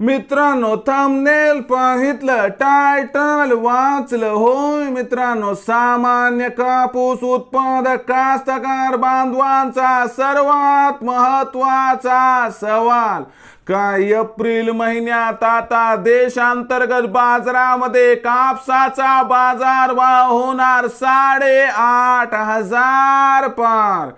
मित्रांनो thumbnail पाहितलं title वाचलं. होय मित्रांनो सामान्य कापूस उत्पादक कास्तकार बांधवांचा सर्वात महत्त्वाचा सवाल. काय एप्रिल महिन्यात आता देशांतर्गत बाजारामध्ये कापसाचा बाजारभाव होणार साडे आठ हजार पार.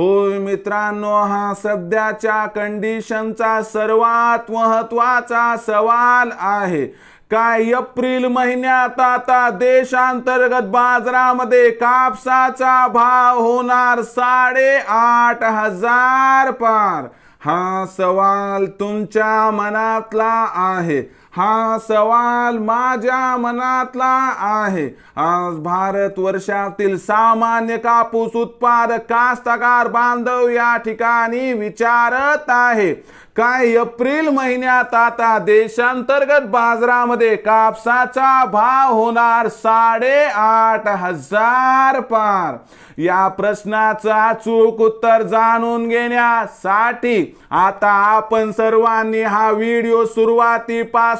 होय मित्रांनो हा सध्याच्या कंडिशनचा सर्वात महत्त्वाचा सवाल आहे. काय एप्रिल महिन्यात आता देशांतर्गत बाजारामध्ये कापसाचा भाव होणार साडे आठ हजार पार? हा सवाल तुमच्या मनातला आहे. हा सवाल माझ्या मनातला आहे. आज भारत वर्षातील सामान्य कापूस उत्पादक कास्तकार बांधव या ठिकाणी विचारत आहे. काय एप्रिल महिन्यात आता देशांतर्गत बाजारामध्ये कापसाचा भाव होणार साडे आठ हजार पार? या प्रश्नाचं अचूक उत्तर जाणून घेण्यासाठी आता आपण सर्वांनी हा व्हिडिओ सुरुवातीपासून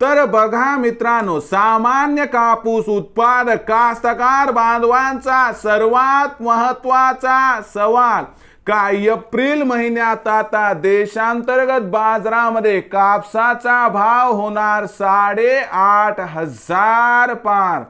तर बघा मित्रांनो सामान्य कापूस उत्पादक कास्तकार बांधवांचा सर्वात महत्त्वाचा सवाल. काय एप्रिल महिन्यात आता देशांतर्गत बाजारामध्ये कापसाचा भाव होणार साडे आठ हजार पार.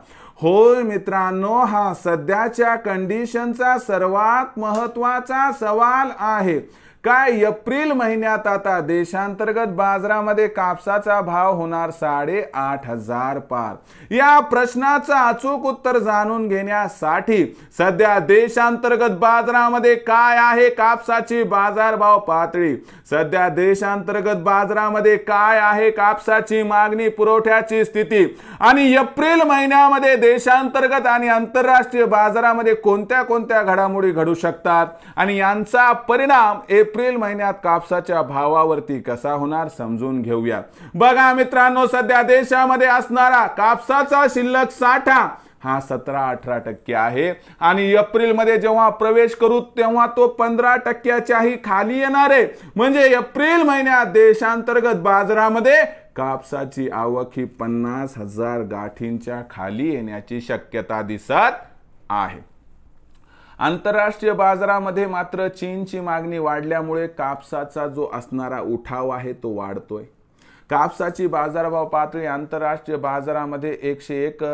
होय मित्रांनो हा सध्याच्या कंडिशनचा सर्वात महत्त्वाचा सवाल आहे. काय एप्रिल महिन्यात आता देशांतर्गत बाजारामध्ये कापसाचा भाव होणार साडे आठ हजार पार. या प्रश्नाचं अचूक उत्तर जाणून घेण्यासाठी सध्या देशांतर्गत बाजारामध्ये काय आहे कापसाची बाजारभाव पातळी? सध्या देशांतर्गत बाजारामध्ये काय आहे कापसाची मागणी पुरवठ्याची स्थिती? आणि एप्रिल महिन्यामध्ये देशांतर्गत आणि आंतरराष्ट्रीय बाजारामध्ये कोणत्या कोणत्या घडामोडी घडू शकतात? आणि यांचा परिणाम एप्रिल महिन्यात कापसाच्या भावावरती कसा होणार समजून घेऊया. बघा मित्रांनो सध्या देशामध्ये असणारा कापसाचा शिल्लक साठा हा सतरा अठरा टक्के आहे. आणि एप्रिलमध्ये जेव्हा प्रवेश करू तेव्हा तो पंधरा टक्क्याच्याही खाली येणार आहे. म्हणजे एप्रिल महिन्यात देशांतर्गत बाजारामध्ये कापसाची आवक ही पन्नास हजार गाठींच्या खाली येण्याची शक्यता दिसत आहे. आंतरराष्ट्रीय बाजारामध्ये मात्र चीनची मागणी वाढल्यामुळे कापसाचा जो असणारा उठाव आहे तो वाढतोय. कापसाची बाजारभाव पातळी आंतरराष्ट्रीय बाजारामध्ये एकशे एक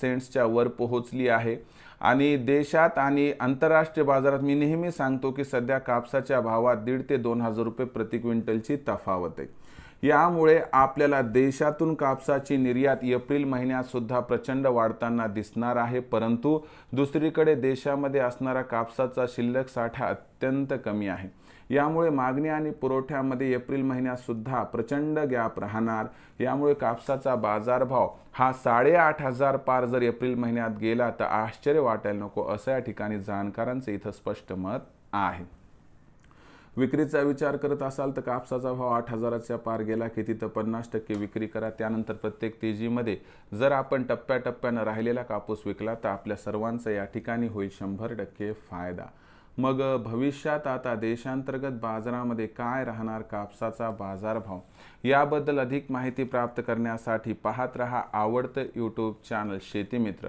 सेंट्सच्या वर पोहोचली आहे. आणि देशात आणि आंतरराष्ट्रीय बाजारात मी नेहमी सांगतो की सध्या कापसाच्या भावात दीड ते दोन हजार रुपये प्रति क्विंटलची तफावत आहे. यामुळे आपल्याला देशातून कापसाची निर्यात एप्रिल महिन्यात सुद्धा प्रचंड वाढताना दिसणार आहे. परंतु दुसरीकडे देशामध्ये असणारा कापसाचा शिल्लक साठा अत्यंत कमी आहे. यामुळे मागणी आणि पुरवठ्यामध्ये एप्रिल महिन्यात सुद्धा प्रचंड गॅप राहणार. यामुळे कापसाचा बाजारभाव हा साडेआठ हजार पार जर एप्रिल महिन्यात गेला तर आश्चर्य वाटायला नको असं या ठिकाणी जाणकारांचं इथं स्पष्ट मत आहे. विक्रीचा विचार करत असाल तर कापसाचा भाव आठ हजाराच्या पार गेला. की तिथं पन्नास टक्के विक्री करा. त्यानंतर प्रत्येक तेजीमध्ये जर आपण टप्प्याटप्प्यानं राहिलेला कापूस विकला तर आपल्या सर्वांचा या ठिकाणी होईल शंभर टक्के फायदा. मग भविष्यात आता देशांतर्गत बाजारामध्ये काय राहणार कापसाचा बाजारभाव? याबद्दल अधिक माहिती प्राप्त करण्यासाठी पाहत रहा आवडतं यूट्यूब चॅनल शेतीमित्र